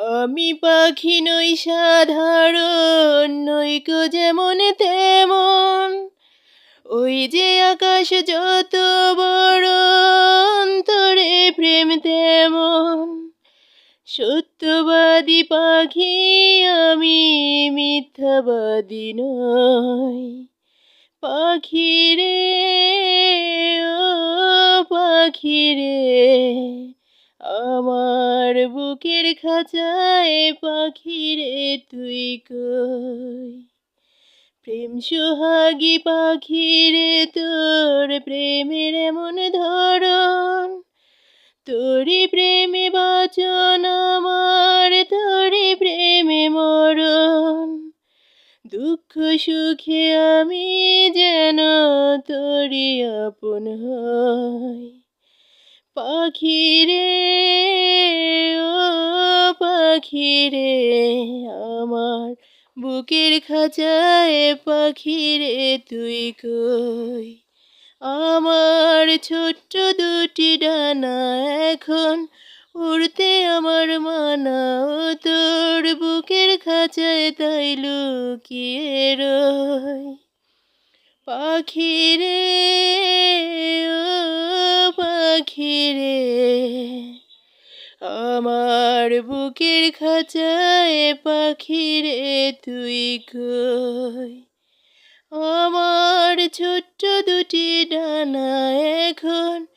আমি পাখি নই সাধারণ নইকো যেমন তেমন। ওই যে আকাশ যত বড়, অন্তরে প্রেম তেমন। সত্যবাদী পাখি আমি, মিথ্যাবাদী নই। পাখি রে, ও পাখি রে আমার বুকের খাঁচায় পাখি রে তুই কই? প্রেম সোহাগী পাখি রে তোর প্রেমের এমন ধরন। তোরি প্রেমে বাচন আমার তোরি প্রেমে মরণ। দুঃখ সুখে আমি যেন তোরি আপন হই। পাখি রে ও পাখি রে আমার বুকের খাঁচায় পাখি রে তুই কই? আমার ছোট্ট দুটি ডানা এখন উড়তে আমার মানা তোর বুকের খাঁচায় তাই লুকিয়ে রই। পাখি রে ও পাখি রে আমার বুকের খাঁচায় পাখিরে তুই কই? আমার ছোট্ট দুটি ডানা এখন